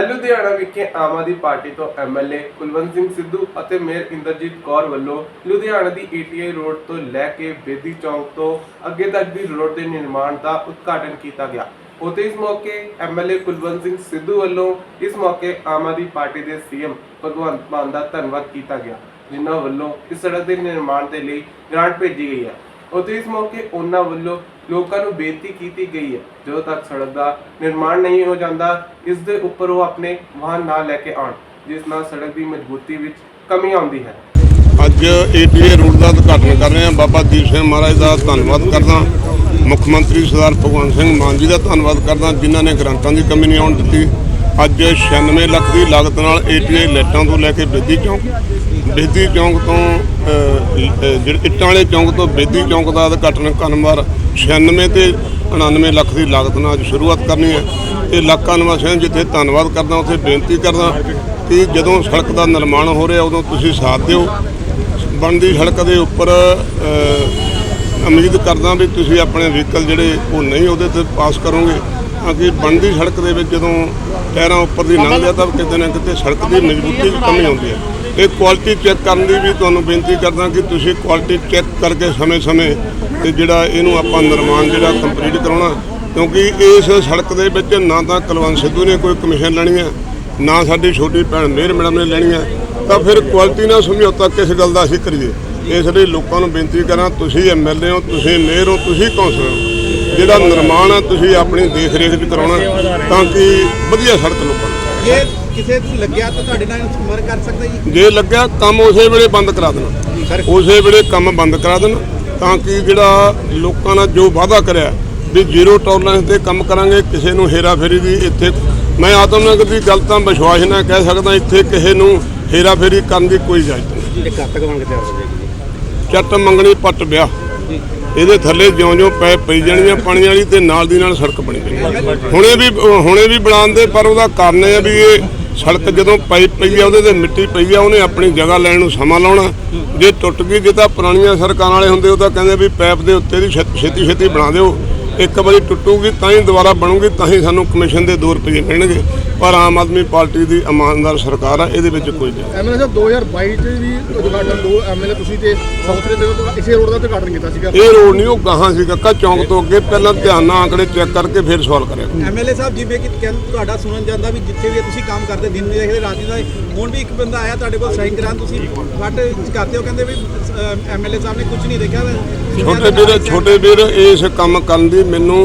ਲੁਧਿਆਣਾ ਵਿਖੇ ਆਮ ਆਦਮੀ ਪਾਰਟੀ ਤੋਂ ਐਮਐਲਏ ਕੁਲਵੰਤ ਸਿੰਘ ਸਿੱਧੂ ਅਤੇ ਮੇਅਰ ਇੰਦਰਜੀਤ ਕੌਰ ਵੱਲੋਂ ਲੁਧਿਆਣਾ ਦੀ ਏਟੀਆਈ ਰੋਡ ਤੋਂ ਲੈ ਕੇ ਬੇਦੀ ਚੌਂਕ ਤੋਂ ਅੱਗੇ ਤੱਕ ਦੀ ਰੋਡ ਦੇ ਨਿਰਮਾਣ ਦਾ ਉਦਘਾਟਨ ਕੀਤਾ ਗਿਆ। ਉਤੇ ਇਸ ਮੌਕੇ ਐਮਐਲਏ ਕੁਲਵੰਤ ਸਿੰਘ ਸਿੱਧੂ ਵੱਲੋਂ ਇਸ ਮੌਕੇ ਆਮ ਆਦਮੀ ਪਾਰਟੀ ਦੇ ਸੀਐਮ ਭਗਵੰਤ ਮਾਨ ਦਾ ਧੰਨਵਾਦ ਕੀਤਾ ਗਿਆ, ਜਿਨ੍ਹਾਂ ਵੱਲੋਂ ਇਸ ਸੜਕ ਦੇ ਨਿਰਮਾਣ ਦੇ ਲਈ ਗ੍ਰਾਂਟ ਭੇਜੀ ਗਈ ਹੈ। ਉਤੇ ਇਸ ਮੌਕੇ ਉਹਨਾਂ ਵੱਲੋਂ ਲੋਕਾਂ ਨੂੰ ਬੇਨਤੀ ਕੀਤੀ ਗਈ ਹੈ, ਜਦੋਂ ਤੱਕ ਸੜਕ ਦਾ ਨਿਰਮਾਣ ਨਹੀਂ ਹੋ ਜਾਂਦਾ, ਇਸ ਦੇ ਉੱਪਰ ਉਹ ਆਪਣੇ ਵਾਹਨ ਨਾ ਲੈ ਕੇ ਆਉਣ, ਜਿਸ ਨਾਲ ਸੜਕ ਦੀ ਮਜ਼ਬੂਤੀ ਵਿੱਚ ਕਮੀ ਆਉਂਦੀ ਹੈ। ਅੱਜ ਏਟੀਏ ਰੋਡ ਦਾ ਉਦਘਾਟਨ ਕਰ ਰਹੇ ਹਾਂ, ਬਾਬਾ ਦੀਪ ਸਿੰਘ ਮਹਾਰਾਜ ਦਾ ਧੰਨਵਾਦ ਕਰਦਾ ਮੁੱਖ ਮੰਤਰੀ ਸਰਦਾਰ ਭਗਵੰਤ ਸਿੰਘ ਮਾਨ ਜੀ ਦਾ ਧੰਨਵਾਦ ਕਰਦਾ ਜਿਨ੍ਹਾਂ ਨੇ ਗ੍ਰਾਂਟਾਂ ਦੀ ਕਮੀ ਨਹੀਂ ਆਉਣ ਦਿੱਤੀ। ਅੱਜ 96 ਲੱਖ ਦੀ ਲਾਗਤ ਨਾਲ ਏਟੀਏ ਲਾਈਟਾਂ ਤੋਂ ਲੈ ਕੇ ਬੇਦੀ ਚੌਂਕ ਬੇਦੀ ਚੌਂਕ ਤੋਂ ਜਿਹੜੇ ਇੱਟਾਂ ਵਾਲੇ ਚੌਂਕ ਤੋਂ ਬੇਦੀ ਚੌਂਕ ਦਾ ਉਦਘਾਟਨ ਕਰਨਵਾਰ 96 ਤੇ 99 ਲੱਖ ਦੀ ਲਾਗਤ ਨਾਲ ਅੱਜ ਸ਼ੁਰੂਆਤ ਕਰਨੀ ਹੈ। ਇਹ ਇਲਾਕਾ ਨਿਵਾਸੀਆਂ ਜਿੱਥੇ ਧੰਨਵਾਦ ਕਰਦਾ, ਉੱਥੇ ਬੇਨਤੀ ਕਰਦਾ ਕਿ ਜਦੋਂ ਸੜਕ ਦਾ ਨਿਰਮਾਣ ਹੋ ਰਿਹਾ, ਉਦੋਂ ਤੁਸੀਂ ਸਾਥ ਦਿਓ। ਬਣਦੀ ਸੜਕ ਦੇ ਉੱਪਰ ਉਮੀਦ ਕਰਦਾ ਵੀ ਤੁਸੀਂ ਆਪਣੇ ਵਹੀਕਲ ਜਿਹੜੇ ਉਹ ਨਹੀਂ ਉਹਦੇ ਤੇ ਪਾਸ ਕਰੋਗੇ। ਤਾਂ ਬਣਦੀ ਸੜਕ ਦੇ ਵਿੱਚ ਜਦੋਂ ਟਾਇਰਾਂ ਉੱਪਰ ਦੀ ਲੰਘ ਤਾਂ ਕਿਤੇ ਨਾ ਕਿਤੇ ਸੜਕ ਦੀ ਮਜ਼ਬੂਤੀ 'ਚ ਕਮੀ ਆਉਂਦੀ ਹੈ ਇਹ ਕੁਆਲਿਟੀ ਚੈੱਕ ਕਰਨ ਦੀ ਵੀ ਤੁਹਾਨੂੰ ਬੇਨਤੀ ਕਰਦਾ ਕਿ ਤੁਸੀਂ ਕੁਆਲਿਟੀ ਚੈੱਕ ਕਰਕੇ ਸਮੇਂ-ਸਮੇਂ ਤੇ ਜਿਹੜਾ ਇਹਨੂੰ ਆਪਾਂ ਨਿਰਮਾਣ ਜਿਹੜਾ ਕੰਪਲੀਟ ਕਰਾਉਣਾ, ਕਿਉਂਕਿ ਇਸ ਸੜਕ ਦੇ ਵਿੱਚ ਨਾ ਤਾਂ ਕੁਲਵੰਤ ਸਿੱਧੂ ਨੇ ਕੋਈ ਕਮਿਸ਼ਨ ਲੈਣੀ ਹੈ ਨਾ ਸਾਡੀ ਛੋਟੀ ਭੈਣ ਮੇਰ ਮੈਡਮ ਨੇ ਲੈਣੀ ਹੈ ਤਾਂ ਫਿਰ ਕੁਆਲਿਟੀ ਨਾਲ ਸਮਝੌਤਾ ਕਿਸ ਗੱਲ ਦਾ ਅਸੀਂ ਕਰੀਏ? ਇਸ ਲਈ ਲੋਕਾਂ ਨੂੰ ਬੇਨਤੀ ਕਰਾਂ, ਤੁਸੀਂ ਐਮਐਲਏ ਹੋ, ਤੁਸੀਂ ਮੇਅਰ ਹੋ, ਤੁਸੀਂ ਕੌਂਸਲਰ ਹੋ। ਜਿਹੜਾ ਨਿਰਮਾਣ ਹੈ ਤੁਸੀਂ ਆਪਣੀ ਦੇਖ ਰੇਖ ਵੀ ਕਰਾਉਣਾ ਤਾਂ ਕਿ ਵਧੀਆ ਸੜਕ ਲੋਕਾਂ ਨੂੰ ਜੇ ਕਿਸੇ ਨੂੰ ਲੱਗਿਆ ਤਾਂ ਤੁਹਾਡੇ ਨਾਲ ਸੰਪਰਕ ਕਰ ਸਕਦਾ ਜੀ? ਜੇ ਲੱਗਿਆ ਕੰਮ ਉਸੇ ਵੇਲੇ ਬੰਦ ਕਰਾ ਦੇਣਾ। ਉਸੇ ਵੇਲੇ ਕੰਮ ਬੰਦ ਕਰਾ ਦੇਣ ਤਾਂ ਕਿ ਜਿਹੜਾ ਲੋਕਾਂ ਨਾਲ ਜੋ ਵਾਅਦਾ ਕਰਿਆ ਵੀ ਜ਼ੀਰੋ ਟੋਲਰੈਂਸ ਤੇ ਕੰਮ ਕਰਾਂਗੇ ਕਿਸੇ ਨੂੰ ਹੇਰਾਫੇਰੀ ਦੀ ਇੱਥੇ ਮੈਂ ਆਤਮਨਗਰ ਦੀ ਗੱਲ ਤਾਂ ਵਿਸ਼ਵਾਸ ਨਾਲ ਕਹਿ ਸਕਦਾ ਇੱਥੇ ਕਿਸੇ ਨੂੰ ਹੇਰਾਫੇਰੀ ਕਰਨ ਦੀ ਕੋਈ ਇਜਾਜ਼ਤ ਨਹੀਂ। ਚੱਟ ਮੰਗਣੀ ਪੱਟ ਵਿਆਹ। ਇਹਦੇ ਥੱਲੇ ਜਿਉਂ-ਜਿਉਂ ਪੈ ਪਈ ਜਾਣੀਆਂ ਪਾਣੀ ਵਾਲੀ ਤੇ ਨਾਲ ਦੀ ਨਾਲ ਸੜਕ ਬਣੀ ਜਾਣੀ ਹੁਣੇ ਵੀ ਹੁਣੇ ਵੀ ਬਣਾਉਂਦੇ ਪਰ ਉਹਦਾ ਕਾਰਨ ਇਹ ਆ ਵੀ ਇਹ ਸੜਕ ਜਦੋਂ ਪਈ ਪਈ ਆ, ਉਹਦੇ ਤੇ ਮਿੱਟੀ ਪਈ ਆ, ਉਹਨੇ ਆਪਣੀ ਜਗ੍ਹਾ ਲੈਣ ਨੂੰ ਸਮਾਂ ਲਾਉਣਾ। ਜੇ ਟੁੱਟ ਗਈ, ਜੇ ਤਾਂ ਪੁਰਾਣੀਆਂ ਸਰਕਾਰਾਂ ਵਾਲੇ ਹੁੰਦੇ, ਉਹ ਤਾਂ ਕਹਿੰਦੇ ਵੀ ਪੈਪ ਦੇ ਉੱਤੇ ਦੀ ਛੇਤੀ ਛੇਤੀ ਬਣਾ ਦਿਓ। ਇੱਕ ਵਾਰੀ ਟੁੱਟੂਗੀ, ਤਾਂ ਹੀ ਦੁਬਾਰਾ ਬਣੂਗੀ, ਤਾਂ ਹੀ ਸਾਨੂੰ ਕਮਿਸ਼ਨ ਦੇ 2 ਰੁਪਏ ਮਿਲਣਗੇ। ਪਰ ਆਮ ਆਦਮੀ ਪਾਰਟੀ ਦੀ ਇਮਾਨਦਾਰ ਸਰਕਾਰ ਆ ਇਹਦੇ ਵਿੱਚ ਕੋਈ ਨਹੀਂ। ਐਮਐਲਏ ਸਾਹਿਬ 2022 ਚ ਵੀ ਉਦਘਾਟਨ ਦੋ ਐਮਐਲਏ ਤੁਸੀਂ ਤੇ ਸਾਊਥ ਦੇ ਤੇ ਇਸੇ ਰੋਡ ਦਾ ਉਦਘਾਟਨ ਕੀਤਾ ਸੀਗਾ। ਇਹ ਰੋਡ ਨਹੀਂ ਉਹ ਗਾਹਾਂ ਸੀ ਕੱਕਾ ਚੌਂਕ ਤੋਂ ਅੱਗੇ। ਪਹਿਲਾਂ ਧਿਆਨ ਨਾਲ ਆંકੜੇ ਚੈੱਕ ਕਰਕੇ ਫਿਰ ਸਵਾਲ ਕਰਿਆ। ਐਮਐਲਏ ਸਾਹਿਬ ਜਿਵੇਂ ਕਿ ਤੁਹਾਡਾ ਸੁਣਨ ਜਾਂਦਾ ਵੀ ਜਿੱਥੇ ਵੀ ਤੁਸੀਂ ਕੰਮ ਕਰਦੇ ਦਿਨ ਵੀ ਦੇਖਦੇ ਰਾਤ ਵੀ ਦੇਖਦੇ, ਹੁਣ ਵੀ ਇੱਕ ਬੰਦਾ ਆਇਆ ਤੁਹਾਡੇ ਕੋਲ ਸਾਈਨ ਕਰਾਂ ਤੁਸੀਂ ਫਟ ਕਰਦੇ ਹੋ ਕਹਿੰਦੇ ਵੀ ਐਮਐਲਏ ਸਾਹਿਬ ਨੇ ਕੁਝ ਨਹੀਂ ਦੇਖਿਆ। ਛੋਟੇ ਵੀਰ ਛੋਟੇ ਵੀਰ ਇਸ ਕੰਮ ਕਰਨ ਦੀ ਮੈਨੂੰ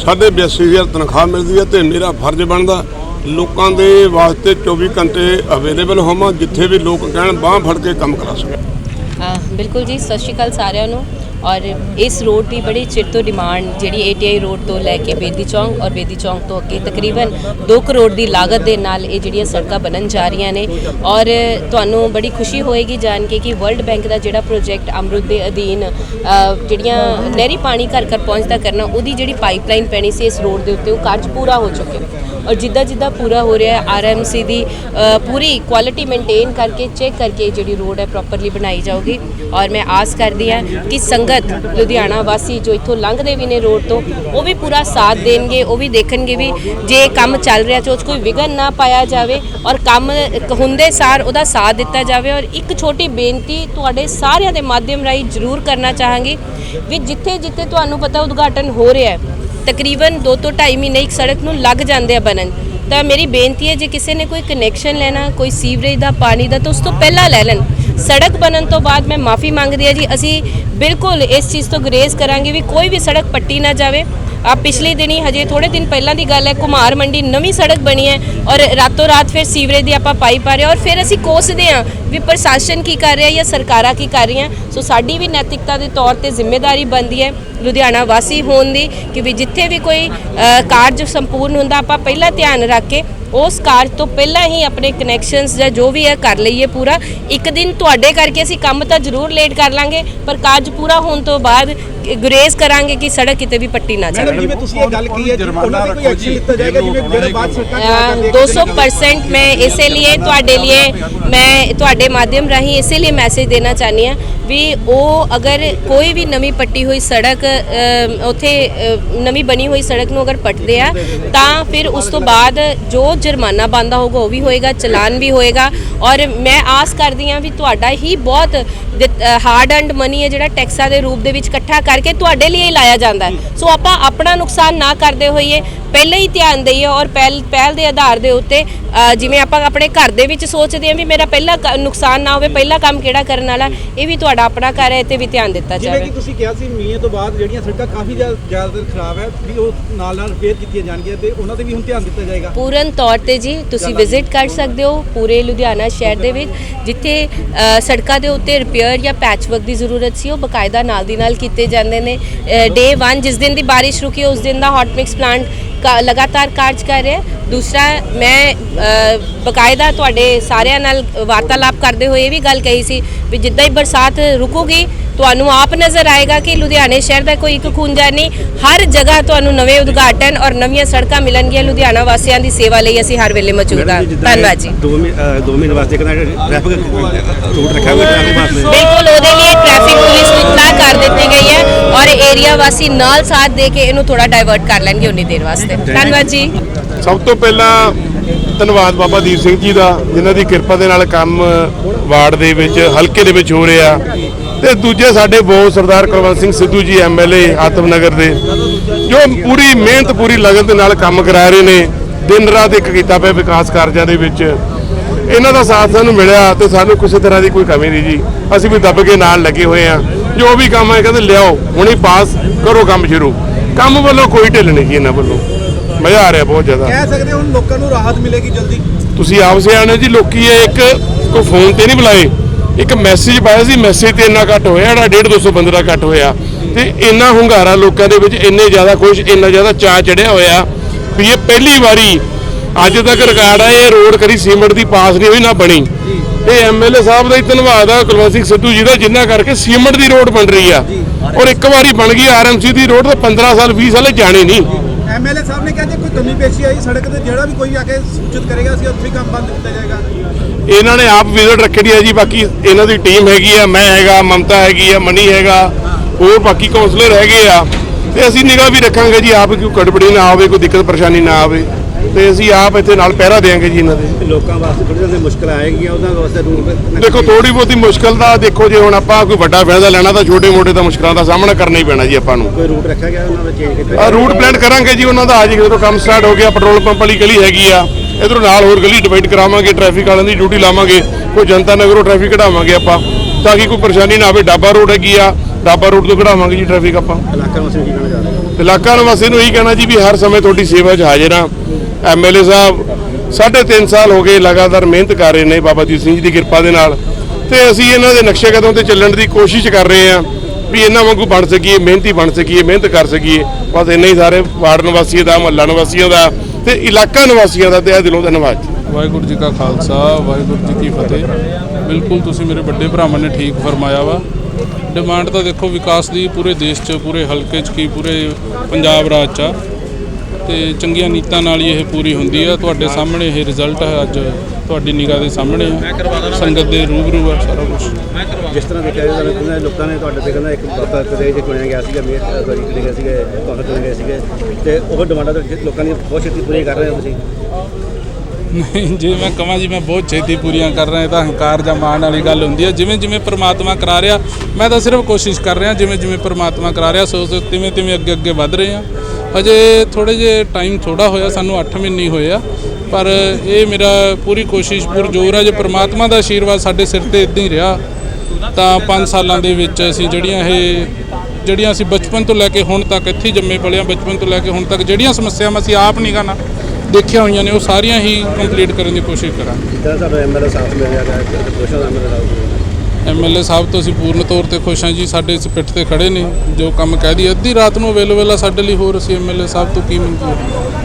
82000 ਤਨਖਾਹ ਮਿਲਦੀ ਹੈ ਤੇ ਮੇਰਾ ਫਰਜ਼ ਬਣਦਾ ਲੋਕਾਂ ਦੇ ਵਾਸਤੇ 24 ਘੰਟੇ ਅਵੇਲੇਬਲ ਹੋਵਾਂ, ਜਿੱਥੇ ਵੀ ਲੋਕ ਕਹਿਣ, ਬਾਹ ਫੜ ਕੇ ਕੰਮ ਕਰਾ ਸਕਣ। ਬਿਲਕੁਲ ਜੀ, ਸਤਿ ਸ਼੍ਰੀ ਅਕਾਲ ਸਾਰਿਆਂ ਨੂੰ। ਔਰ ਇਸ ਰੋਡ ਦੀ ਬੜੀ ਚਿਰ ਤੋਂ ਡਿਮਾਂਡ ਜਿਹੜੀ ਏਟੀਆਈ ਰੋਡ ਤੋਂ ਲੈ ਕੇ ਬੇਦੀ ਚੌਂਕ ਔਰ ਬੇਦੀ ਚੌਂਕ ਤੋਂ ਅੱਗੇ ਤਕਰੀਬਨ 2 ਕਰੋੜ ਦੀ ਲਾਗਤ ਦੇ ਨਾਲ ਇਹ ਜਿਹੜੀਆਂ ਸੜਕਾਂ ਬਣਨ ਜਾ ਰਹੀਆਂ ਨੇ। ਔਰ ਤੁਹਾਨੂੰ ਬੜੀ ਖੁਸ਼ੀ ਹੋਏਗੀ ਜਾਣ ਕੇ ਕਿ ਵਰਲਡ ਬੈਂਕ ਦਾ ਜਿਹੜਾ ਪ੍ਰੋਜੈਕਟ ਅਮਰੁਤ ਦੇ ਅਧੀਨ ਜਿਹੜੀਆਂ ਨਹਿਰੀ ਪਾਣੀ ਘਰ ਘਰ ਪਹੁੰਚਦਾ ਕਰਨਾ, ਉਹਦੀ ਜਿਹੜੀ ਪਾਈਪਲਾਈਨ ਪੈਣੀ ਸੀ ਇਸ ਰੋਡ ਦੇ ਉੱਤੇ, ਉਹ ਕਾਰਜ ਪੂਰਾ ਹੋ ਚੁੱਕਿਆ ਔਰ ਜਿੱਦਾਂ ਜਿੱਦਾਂ ਪੂਰਾ ਹੋ ਰਿਹਾ ਹੈ ਆਰਐਮਸੀ ਦੀ ਪੂਰੀ ਕੁਆਲਿਟੀ ਮੇਨਟੇਨ ਕਰਕੇ ਚੈੱਕ ਕਰਕੇ ਜਿਹੜੀ ਰੋਡ ਹੈ ਪ੍ਰੋਪਰਲੀ ਬਣਾਈ ਜਾਊਗੀ। ਔਰ ਮੈਂ ਆਸ ਕਰਦੀ ਹਾਂ ਕਿ ਸੰਗਤ ਲੁਧਿਆਣਾ ਵਾਸੀ ਜੋ ਇੱਥੋਂ ਲੰਘਦੇ ਵੀ ਨੇ ਰੋਡ ਤੋਂ, ਉਹ ਵੀ ਪੂਰਾ ਸਾਥ ਦੇਣਗੇ, ਉਹ ਵੀ ਦੇਖਣਗੇ ਵੀ ਜੇ ਕੰਮ ਚੱਲ ਰਿਹਾ ਤੇ ਉਹ 'ਚ ਕੋਈ ਵਿਘਨ ਨਾ ਪਾਇਆ ਜਾਵੇ ਔਰ ਕੰਮ ਹੁੰਦੇ ਸਾਰ ਉਹਦਾ ਸਾਥ ਦਿੱਤਾ ਜਾਵੇ। ਔਰ ਇੱਕ ਛੋਟੀ ਬੇਨਤੀ ਤੁਹਾਡੇ ਸਾਰਿਆਂ ਦੇ ਮਾਧਿਅਮ ਰਾਹੀਂ ਜ਼ਰੂਰ ਕਰਨਾ ਚਾਹਾਂਗੀ ਵੀ ਜਿੱਥੇ ਜਿੱਥੇ ਤੁਹਾਨੂੰ ਪਤਾ ਉਦਘਾਟਨ ਹੋ ਰਿਹਾ ਹੈ ਤਕਰੀਬਨ 2 ਤੋਂ 2.5 ਮਹੀਨੇ ਇੱਕ ਸੜਕ ਨੂੰ ਲੱਗ ਜਾਂਦੇ ਆ ਬਣਨ। ਤਾਂ ਮੇਰੀ ਬੇਨਤੀ ਹੈ, ਜੇ ਕਿਸੇ ਨੇ ਕੋਈ ਕਨੈਕਸ਼ਨ ਲੈਣਾ, ਕੋਈ ਸੀਵਰੇਜ ਦਾ, ਪਾਣੀ ਦਾ, ਤਾਂ ਉਸ ਤੋਂ ਪਹਿਲਾਂ ਲੈ ਲੈਣ। ਸੜਕ ਬਣਨ ਤੋਂ ਬਾਅਦ ਮੈਂ ਮਾਫੀ ਮੰਗਦੀ ਹਾਂ ਜੀ। ਅਸੀਂ ਬਿਲਕੁਲ ਇਸ ਚੀਜ਼ ਤੋਂ ਗੁਰੇਜ਼ ਕਰਾਂਗੇ ਵੀ ਕੋਈ ਵੀ ਸੜਕ ਪੱਟੀ ਨਾ ਜਾਵੇ। ਆ ਪਿਛਲੇ ਦਿਨੀ ਹਜੇ ਥੋੜੇ ਦਿਨ ਪਹਿਲਾਂ ਦੀ ਗੱਲ ਹੈ, ਕੁਮਾਰ ਮੰਡੀ ਨਵੀਂ ਸੜਕ ਬਣੀ ਹੈ ਔਰ ਰਾਤੋਂ ਰਾਤ ਫਿਰ ਸੀਵਰੇਜ ਦੀ ਆਪਾਂ ਪਾਈ ਪਾ ਰਹੇ ਹਾਂ ਔਰ ਫਿਰ ਅਸੀਂ ਕੋਸਦੇ ਹਾਂ ਵੀ ਪ੍ਰਸ਼ਾਸਨ ਕੀ ਕਰ ਰਿਹਾ ਜਾਂ ਸਰਕਾਰਾਂ ਕੀ ਕਰ ਰਹੀਆਂ। ਸੋ ਸਾਡੀ ਵੀ ਨੈਤਿਕਤਾ ਦੇ ਤੌਰ ਤੇ ਜ਼ਿੰਮੇਵਾਰੀ ਬਣਦੀ ਹੈ ਲੁਧਿਆਣਾ ਵਾਸੀ ਹੋਣ ਦੀ ਕਿ ਵੀ ਜਿੱਥੇ ਵੀ ਕੋਈ ਕਾਰਜ ਸੰਪੂਰਨ ਹੁੰਦਾ ਆਪਾਂ ਪਹਿਲਾਂ ਧਿਆਨ ਰੱਖ ਕੇ ਉਸ ਕਾਰਜ ਤੋਂ ਪਹਿਲਾਂ ਹੀ ਆਪਣੇ ਕਨੈਕਸ਼ਨਸ ਜਾਂ ਜੋ ਵੀ ਹੈ ਕਰ ਲਈਏ ਪੂਰਾ। ਇੱਕ ਦਿਨ ਤੁਹਾਡੇ ਕਰਕੇ ਅਸੀਂ ਕੰਮ ਤਾਂ ਜ਼ਰੂਰ ਲੇਟ ਕਰ ਲਾਂਗੇ, ਪਰ ਕਾਰਜ ਪੂਰਾ ਹੋਣ ਤੋਂ ਬਾਅਦ ਗੁਰੇਜ਼ ਕਰਾਂਗੇ ਕਿ ਸੜਕ ਕਿਤੇ ਵੀ ਪੱਟੀ ਨਾ ਜਾਵੇ ਮੈਡਮ ਜਿਵੇਂ। ਤੁਸੀਂ ਇਹ ਗੱਲ ਕੀ ਹੈ ਜੀ, ਉਹਨਾਂ ਤੇ ਕੋਈ ਐਕਸ਼ਨ ਲਿੱਤਾ ਜਾਏਗਾ ਜਿਵੇਂ ਜਿਹੜੇ ਬਾਅਦ ਸਰਕਾਰ ਅ, 200% ਮੈਂ ਇਸੇ ਲਈ ਤੁਹਾਡੇ ਲਈ ਮੈਂ ਤੁਹਾਡੇ ਮਾਧਿਅਮ ਰਾਹੀਂ ਇਸੇ ਲਈ ਮੈਸੇਜ ਦੇਣਾ ਚਾਹਨੀ ਹਾਂ ਵੀ ਉਹ ਅਗਰ ਕੋਈ ਵੀ ਨਵੀਂ ਪੱਟੀ ਹੋਈ ਸੜਕ ਅ, ਉੱਥੇ ਨਵੀਂ ਬਣੀ ਹੋਈ ਸੜਕ ਨੂੰ ਅਗਰ ਪੱਟਦੇ ਆ ਤਾਂ ਫਿਰ ਉਸ ਤੋਂ ਬਾਅਦ ਜੋ ਜੁਰਮਾਨਾ ਬੰਦਾ ਹੋਊਗਾ ਉਹ ਵੀ ਹੋਏਗਾ ਚਲਾਨ ਵੀ ਹੋਏਗਾ। ਔਰ ਮੈਂ ਆਸ ਕਰਦੀ ਹਾਂ ਵੀ ਤੁਹਾਡਾ ਹੀ ਬਹੁਤ ਹਾਰਡ ਐਂਡ ਮਨੀ ਹੈ ਜਿਹੜਾ ਟੈਕਸਾਂ ਦੇ ਰੂਪ ਦੇ ਵਿੱਚ ਇਕੱਠਾ ਕਰਕੇ ਤੁਹਾਡੇ ਲਈ ਹੀ ਲਾਇਆ ਜਾਂਦਾ ਸੋ ਆਪਾਂ ਆਪਣਾ ਨੁਕਸਾਨ ਨਾ ਕਰਦੇ ਹੋਈਏ ਪਹਿਲੇ ਹੀ ਧਿਆਨ ਦਈਏ ਔਰ ਪਹਿਲ ਪਹਿਲ ਦੇ ਆਧਾਰ ਦੇ ਉੱਤੇ ਜਿਵੇਂ ਆਪਾਂ ਆਪਣੇ ਘਰ ਦੇ ਵਿੱਚ ਸੋਚਦੇ ਹਾਂ ਵੀ ਮੇਰਾ ਪਹਿਲਾ ਨੁਕਸਾਨ ਨਾ ਹੋਵੇ ਪਹਿਲਾ ਕੰਮ ਕਿਹੜਾ ਕਰਨ ਵਾਲਾ ਇਹ ਵੀ ਤੁਹਾਡਾ ਆਪਣਾ ਘਰ ਹੈ ਤੇ ਵੀ ਧਿਆਨ ਦਿੱਤਾ ਜਿਵੇਂ ਜਾਵੇ। ਕਿ ਤੁਸੀਂ ਕਿਹਾ ਸੀ ਮੀਂਹ ਤੋਂ ਬਾਅਦ ਜਿਹੜੀਆਂ ਸੜਕਾਂ ਕਾਫੀ ਜ਼ਿਆਦਾ ਖਰਾਬ ਹੈ ਵੀ ਉਹ ਨਾਲ ਨਾਲ ਰਿਪੇਅਰ ਕੀਤੀਆਂ ਜਾਣਗੀਆਂ ਤੇ ਉਹਨਾਂ ਤੇ ਵੀ ਹੁਣ ਧਿਆਨ ਦਿੱਤਾ ਜਾਏਗਾ। ਪੂਰਨ ਤੌਰ ਤੇ ਜੀ ਤੁਸੀਂ ਵਿਜ਼ਿਟ ਕਰ ਸਕਦੇ ਹੋ ਪੂਰੇ ਲੁਧਿਆਣਾ ਸ਼ਹਿਰ ਦੇ ਵਿੱਚ ਜਿੱਥੇ ਸੜਕਾਂ ਦੇ ਉੱਤੇ ਰਿਪੇਅਰ ਜਾਂ ਪੈਚ ਵਰਕ ਦੀ ਜ਼ਰੂਰਤ ਸੀ ਉਹ ਬਕਾਇਦਾ ਨਾਲ ਦੀ ਨਾਲ ਕੀਤੇ ਜਾਂਦੇ ਨੇ। ਡੇ 1 ਜਿਸ ਦਿਨ ਦੀ ਬਾਰਿਸ਼ ਰੁਕੀ ਉਸ ਦਿਨ ਦਾ ਹੌਟ ਮਿਕਸ ਪਲਾਂਟ ਲਗਾਤਾਰ ਕਾਰਜ ਕਰ ਰਿਹਾ ਦੂਸਰਾ ਮੈਂ ਅ, ਬਕਾਇਦਾ ਤੁਹਾਡੇ ਸਾਰਿਆਂ ਨਾਲ ਵਾਰਤਾਲਾਪ ਕਰਦੇ ਹੋਏ ਇਹ ਵੀ ਗੱਲ ਕਹੀ ਸੀ ਵੀ ਜਿੱਦਾਂ ਹੀ ਬਰਸਾਤ ਰੁਕੂਗੀ ਤੁਹਾਨੂੰ ਆਪ ਨਜ਼ਰ ਆਏਗਾ ਕਿ ਲੁਧਿਆਣੇ ਸ਼ਹਿਰ ਦਾ ਕੋਈ ਇੱਕ ਖੂੰਜਾ ਨਹੀਂ ਹਰ ਜਗ੍ਹਾ ਤੁਹਾਨੂੰ ਨਵੇਂ ਉਦਘਾਟਨ ਔਰ ਨਵੀਆਂ ਸੜਕਾਂ ਮਿਲਣਗੀਆਂ ਲੁਧਿਆਣਾ ਵਾਸੀਆਂ ਦੀ ਸੇਵਾ ਲਈ ਅਸੀਂ ਹਰ ਵੇਲੇ ਮੌਜੂਦ ਹਾਂ। ਧੰਨਵਾਦ ਜੀ। ਦੋ ਮਹੀ- ਅ, ਦੋ ਮਹੀਨੇ ਵਾਸਤੇ ਕਹਿੰਦਾ ਟ੍ਰੈਫਿਕ ਰੂਟ ਰੱਖਿਆ ਹੋਇਆ ਟ੍ਰੈਫਿਕ ਵਾਸਤੇ। ਬਿਲਕੁਲ ਉਹਦੇ ਲਈ ਟ੍ਰੈਫਿਕ ਪੁਲਿਸ ਨੂੰ ਇਤਲਾਹ ਕਰ ਦਿੱਤੀ ਗਈ ਹੈ ਔਰ ਏਰੀਆ ਵਾਸੀ ਨਾਲ ਸਾਥ ਦੇ ਕੇ ਇਹਨੂੰ ਥੋੜਾ ਡਾਇਵਰਟ ਕਰ ਲੈਣਗੇ ਉਨੀ ਦੇਰ ਵਾਸਤੇ। ਧੰਨਵਾਦ ਜੀ। ਸਭ ਤੋਂ ਪਹਿਲਾਂ ਧੰਨਵਾਦ ਬਾਬਾ ਦੀਪ ਸਿੰਘ ਜੀ ਦਾ ਜਿਨ੍ਹਾਂ ਦੀ ਕਿਰਪਾ ਦੇ ਨਾਲ ਕੰਮ ਵਾਰਡ ਦੇ ਵਿੱਚ ਹਲਕੇ ਦੇ ਵਿੱਚ ਹੋ ਰਿਹਾ। ਤੇ ਦੂਜੇ ਸਾਡੇ ਬੋਸ ਸਰਦਾਰ ਕੁਲਵੰਤ ਸਿੰਘ ਸਿੱਧੂ ਜੀ ਐਮਐਲਏ ਆਤਮਨਗਰ ਦੇ ਜੋ ਪੂਰੀ ਮਿਹਨਤ ਪੂਰੀ ਲਗਨ ਦੇ ਨਾਲ ਕੰਮ ਕਰਾ ਰਹੇ ਨੇ ਦਿਨ ਰਾਤ ਇੱਕ ਕੀਤਾ ਪਿਆ ਵਿਕਾਸ ਕਾਰਜਾਂ ਦੇ ਵਿੱਚ। ਇਹਨਾਂ ਦਾ ਸਾਥ ਸਾਨੂੰ ਮਿਲਿਆ ਤੇ ਸਾਨੂੰ ਕਿਸੇ ਤਰ੍ਹਾਂ ਦੀ ਕੋਈ ਕਮੀ ਨਹੀਂ ਜੀ। ਅਸੀਂ ਵੀ ਦੱਬ ਕੇ ਨਾਲ ਲੱਗੇ ਹੋਏ ਆ ਜੋ ਵੀ ਕੰਮ ਹੈ ਕਹਿੰਦੇ ਲਿਆਓ ਹੁਣੇ ਪਾਸ ਕਰੋ ਕੰਮ ਸ਼ੁਰੂ। ਕੰਮ ਵੱਲੋਂ ਕੋਈ ਢਿੱਲ ਨਹੀਂ ਜੀ ਇਹਨਾਂ ਵੱਲੋਂ। ਮਜ਼ਾ ਆ ਰਿਹਾ ਬਹੁਤ ਜ਼ਿਆਦਾ। ਕਹਿ ਸਕਦੇ ਹੁਣ ਲੋਕਾਂ ਨੂੰ ਰਾਹਤ ਮਿਲੇਗੀ ਜਲਦੀ। ਤੁਸੀਂ ਆਪ ਸਿਆਣੇ ਜੀ ਲੋਕੀ ਇਹ ਇੱਕ ਕੋਈ ਫੋਨ ਤੇ ਨਹੀਂ ਬੁਲਾਏ। ਇੱਕ ਮੈਸੇਜ ਪਾਇਆ ਸੀ ਮੈਸੇਜ ਤੇ ਇੰਨਾ ਘੱਟ ਹੋਇਆ ਜਿਹੜਾ 1.5 200 ਬੰਦੇ ਦਾ ਘੱਟ ਹੋਇਆ। ਤੇ ਇੰਨਾ ਹੁੰਗਾਰਾ ਲੋਕਾਂ ਦੇ ਵਿੱਚ, ਇੰਨੇ ਜ਼ਿਆਦਾ ਖੁਸ਼ ਇੰਨਾ ਜ਼ਿਆਦਾ ਚਾਅ ਚੜਿਆ ਹੋਇਆ। ਵੀ ਇਹ ਪਹਿਲੀ ਵਾਰੀ ਅੱਜ ਤੱਕ ਰਿਕਾਰਡ ਆ, ਇਹ ਰੋਡ ਕਰੀ ਸੀਮੈਂਟ ਦੀ ਪਾਸ ਨਹੀਂ ਹੋਈ, ਨਾ ਬਣੀ। ਇਹ ਐਮਐਲਏ ਸਾਹਿਬ ਦਾ ਹੀ ਧੰਨਵਾਦ ਆ, ਕੁਲਵੰਤ ਸਿੰਘ ਸਿੱਧੂ ਜੀ ਦਾ, ਜਿੰਨਾ ਕਰਕੇ ਸੀਮੈਂਟ ਦੀ ਰੋਡ ਬਣ ਰਹੀ ਆ। ਔਰ ਇੱਕ ਵਾਰੀ ਬਣ ਗਈ ਆਰਐਮਸੀ ਦੀ ਰੋਡ ਤਾਂ 15 ਸਾਲ 20 ਸਾਲੇ ਜਾਣੇ ਨਹੀਂ। ਐਮਐਲਏ ਸਾਹਿਬ ਨੇ ਕਿਹਾ ਜੇ ਕੋਈ ਕਮੀ ਪੇਸ਼ੀ ਆਈ, ਸੜਕ ਤੇ ਜਿਹੜਾ ਵੀ ਕੋਈ ਆ ਕੇ ਸੂਚਿਤ ਕਰੇਗਾ, ਅਸੀਂ ਉੱਥੇ ਕੰਮ ਬੰਦ ਕੀਤਾ ਜਾਏਗਾ। ਇਹਨਾਂ ਨੇ ਆਪ ਵਿਜ਼ਿਟ ਰੱਖਣੀ ਹੈ ਜੀ ਬਾਕੀ ਇਹਨਾਂ ਦੀ ਟੀਮ ਹੈਗੀ ਆ ਮੈਂ ਹੈਗਾ ਮਮਤਾ ਹੈਗੀ ਆ ਮਨੀ ਹੈਗਾ ਹੋਰ ਬਾਕੀ ਕਾਉਂਸਲਰ ਹੈਗੇ ਆ। ਤੇ ਅਸੀਂ ਨਿਗਾਹ ਵੀ ਰੱਖਾਂਗੇ ਜੀ ਆਪ ਕੋਈ ਗੜਬੜੀ ਨਾ ਆਵੇ ਕੋਈ ਦਿੱਕਤ ਪਰੇਸ਼ਾਨੀ ਨਾ ਆਵੇ। ਤੇ ਅਸੀਂ ਆਪ ਇੱਥੇ ਨਾਲ ਪਹਿਰਾ ਦੇਵਾਂਗੇ ਜੀ ਇਹਨਾਂ ਦੇ। ਲੋਕਾਂ ਵਾਸਤੇ ਥੋੜੀ ਜਿਹੀ ਮੁਸ਼ਕਲ ਆਏਗੀਆਂ ਉਹਨਾਂ ਵਾਸਤੇ ਰੂਟ ਦੇਖੋ ਥੋੜੀ ਬਹੁਤੀ ਮੁਸ਼ਕਲ ਦਾ ਦੇਖੋ ਜੇ ਹੁਣ ਆਪਾਂ ਕੋਈ ਵੱਡਾ ਫਾਇਦਾ ਲੈਣਾ ਤਾਂ ਛੋਟੇ ਮੋਟੇ ਤਾਂ ਮੁਸ਼ਕਲਾਂ ਦਾ ਸਾਹਮਣਾ ਕਰਨਾ ਹੀ ਪੈਣਾ ਜੀ ਆਪਾਂ ਨੂੰ। ਕੋਈ ਰੂਟ ਰੱਖਿਆ ਗਿਆ ਉਹਨਾਂ ਦਾ ਚੇਂਜ ਆ ਕੀਤਾ ਰੂਟ ਪਲਾਨ ਕਰਾਂਗੇ ਜੀ ਉਹਨਾਂ ਦਾ ਅੱਜ ਜਦੋਂ ਕੰਮ ਸਟਾਰਟ ਹੋ ਗਿਆ ਪੈਟਰੋਲ ਪੰਪ ਵਾਲੀ ਗਲੀ ਹੈਗੀ ਆ। ਇਧਰੋਂ ਨਾਲ ਹੋਰ ਗਲੀ ਡਿਵਾਈਡ ਕਰਾਵਾਂਗੇ ਟ੍ਰੈਫਿਕ ਵਾਲਿਆਂ ਦੀ ਡਿਊਟੀ ਲਾਵਾਂਗੇ ਕੋਈ ਜਨਤਾ ਨਗਰੋਂ ਟ੍ਰੈਫਿਕ ਕਢਾਵਾਂਗੇ ਆਪਾਂ ਤਾਂ ਕਿ ਕੋਈ ਪਰੇਸ਼ਾਨੀ ਨਾ ਆਵੇ। ਡਾਬਾ ਰੋਡ ਹੈਗੀ ਆ ਡਾਬਾ ਰੋਡ ਤੋਂ ਕਢਾਵਾਂਗੇ ਜੀ ਟ੍ਰੈਫਿਕ ਆਪਾਂ। ਇਲਾਕਾ ਵਾਸਤੇ ਕੀ ਕਹਿਣਾ ਚਾਹ ਰਹੇ ਹੋ? ਇਲਾਕਾ ਨਿਵਾਸੀ ਨੂੰ ਇਹੀ ਕਹਿਣਾ ਜੀ ਵੀ ਹਰ ਸਮੇਂ ਤੁਹਾਡੀ ਸੇਵਾ 'ਚ ਹਾਜ਼ਰ ਹਾਂ। ਐਮਐਲਏ ਸਾਹਿਬ ਸਾਢੇ ਤਿੰਨ ਸਾਲ ਹੋ ਗਏ ਲਗਾਤਾਰ ਮਿਹਨਤ ਕਰ ਰਹੇ ਨੇ ਬਾਬਾ ਦੀਪ ਸਿੰਘ ਜੀ ਦੀ ਕਿਰਪਾ ਦੇ ਨਾਲ। ਤੇ ਅਸੀਂ ਇਹਨਾਂ ਦੇ ਨਕਸ਼ੇ ਕਦਮ ਤੇ ਚੱਲਣ ਦੀ ਕੋਸ਼ਿਸ਼ ਕਰ ਰਹੇ ਹਾਂ ਵੀ ਇਹਨਾਂ ਵਾਂਗੂ ਬਣ ਸਕੀਏ ਮਿਹਨਤੀ ਬਣ ਸਕੀਏ ਮਿਹਨਤ ਕਰ ਸਕੀਏ। ਬਸ ਇੰਨਾ ਹੀ ਸਾਰੇ ਵਾਰਡ ਨਿਵਾਸੀਆਂ ਦਾ ਮਹੱਲਾ ਨਿਵਾਸੀਆਂ ਦਾ। ਤੇ ਇਲਾਕਾ ਨਿਵਾਸੀਆਂ ਦਾ ਤੇ ਇਹ ਦਿਲੋਂ ਧੰਨਵਾਦ। ਵਾਹਿਗੁਰੂ ਜੀ ਕਾ ਖਾਲਸਾ, ਵਾਹਿਗੁਰੂ ਜੀ ਕੀ ਫਤਿਹ। ਬਿਲਕੁਲ ਤੁਸੀਂ ਮੇਰੇ ਵੱਡੇ ਭਰਾਵਾਂ ਨੇ ਠੀਕ ਫਰਮਾਇਆ ਵਾ। ਡਿਮਾਂਡ ਤਾਂ ਦੇਖੋ ਵਿਕਾਸ ਦੀ ਪੂਰੇ ਦੇਸ਼ 'ਚ, ਪੂਰੇ ਹਲਕੇ 'ਚ ਕੀ, ਪੂਰੇ ਪੰਜਾਬ ਰਾਜ 'ਚ ਆ। ਤੇ ਚੰਗੀਆਂ ਨੀਤਾਂ ਨਾਲ ਹੀ ਇਹ ਪੂਰੀ ਹੁੰਦੀ ਆ। ਤੁਹਾਡੇ ਸਾਹਮਣੇ ਇਹ ਰਿਜ਼ਲਟ ਹੈ ਅੱਜ। ਤੁਹਾਡੀ ਨਿਗਾਹ ਦੇ ਸਾਹਮਣੇ ਆ। ਸੰਗਤ ਦੇ ਰੂਬਰੂ ਆ ਸਾਰਾ ਕੁਝ ਜਿਸ ਤਰ੍ਹਾਂ ਦੇਖਿਆ ਜਾਂਦਾ ਕਹਿੰਦਾ ਲੋਕਾਂ ਨੇ ਤੁਹਾਡੇ ਤੇ ਕਹਿੰਦਾ ਇੱਕ ਬਾਬਾ ਕਦੇ ਜੇ ਚੁਣਿਆ ਗਿਆ ਸੀਗਾ ਮੇਰ ਸੌਰੀ ਚੁਣੇ ਗਏ ਸੀਗੇ ਕੌਂਸਲ ਚੁਣੇ ਗਏ ਸੀਗੇ ਤੇ ਉਹ ਡਿਮਾਂਡਾਂ ਤਾਂ ਲੋਕਾਂ ਦੀ ਬਹੁਤ ਛੇਤੀ ਪੂਰੀ ਕਰ ਰਹੇ ਹੋ ਤੁਸੀਂ? ਨਹੀਂ ਜੇ ਮੈਂ ਕਹਾਂ ਜੀ ਮੈਂ ਬਹੁਤ ਛੇਤੀ ਪੂਰੀਆਂ ਕਰ ਰਿਹਾ ਤਾਂ ਹੰਕਾਰ ਜਾਂ ਮਾਣ ਵਾਲੀ ਗੱਲ ਹੁੰਦੀ ਹੈ ਜਿਵੇਂ ਜਿਵੇਂ ਪ੍ਰਮਾਤਮਾ ਕਰਾ ਰਿਹਾ ਮੈਂ ਤਾਂ ਸਿਰਫ ਕੋਸ਼ਿਸ਼ ਕਰ ਰਿਹਾ ਜਿਵੇਂ ਜਿਵੇਂ ਪ੍ਰਮਾਤਮਾ ਕਰਾ ਰਿਹਾ ਸੋ ਸੋ ਤਿਵੇਂ ਤਿਵੇਂ ਅੱਗੇ ਅੱਗੇ ਵੱਧ ਰਹੇ ਹਾਂ ਹਜੇ ਥੋੜੇ ਜੇ ਟਾਈਮ ਥੋੜਾ ਹੋਇਆ, ਸਾਨੂੰ 8 ਮਹੀਨੇ ਹੋਏ ਆ, ਪਰ ਇਹ ਮੇਰਾ ਪੂਰੀ ਕੋਸ਼ਿਸ਼ ਪੂਰ ਜ਼ੋਰ ਹੈ ਜੇ ਪ੍ਰਮਾਤਮਾ ਦਾ ਆਸ਼ੀਰਵਾਦ ਸਾਡੇ ਸਿਰ ਤੇ ਇਦਾਂ ਹੀ ਰਿਹਾ, ਤਾਂ 5 ਸਾਲਾਂ ਦੇ ਵਿੱਚ ਅਸੀਂ ਜਿਹੜੀਆਂ ਇਹ, ਜਿਹੜੀਆਂ ਅਸੀਂ ਬਚਪਨ ਤੋਂ ਲੈ ਕੇ ਹੁਣ ਤੱਕ ਇੱਥੇ ਜੰਮੇ ਪਲੇ ਬਚਪਨ ਤੋਂ ਲੈ ਕੇ ਹੁਣ ਤੱਕ ਜਿਹੜੀਆਂ ਸਮੱਸਿਆਵਾਂ ਅਸੀਂ ਆਪ ਨਹੀਂ ਕਰਨਾ ਦੇਖੀਆਂ ਹੋਈਆਂ ਨੇ, ਉਹ ਸਾਰੀਆਂ ਹੀ ਕੰਪਲੀਟ ਕਰਨ ਦੀ ਕੋਸ਼ਿਸ਼ ਕਰਾਂਗੇ। ਜਿੱਦਾਂ ਤੁਹਾਨੂੰ ਐਮਐਲਏ ਸਾਹਿਬ ਮਿਲ ਹੈ ਖੁਸ਼ ਹੋ ਐਮਐਲਏ ਸਾਹਿਬ ਐਮਐਲਏ ਸਾਹਿਬ ਤੋਂ ਅਸੀਂ ਪੂਰਨ ਤੌਰ ਤੇ ਖੁਸ਼ ਹਾਂ ਜੀ, ਸਾਡੇ ਇਸ ਪਿੱਠ ਤੇ ਖੜੇ ਨੇ, ਜੋ ਕੰਮ ਕਹਿ ਦੀ ਅੱਧੀ ਰਾਤ ਨੂੰ ਅਵੇਲੇਬਲ ਆ ਸਾਡੇ ਲਈ, ਹੋਰ ਅਸੀਂ ਐਮਐਲਏ ਸਾਹਿਬ ਤੋਂ ਕੀ ਮੰਗੀਏ?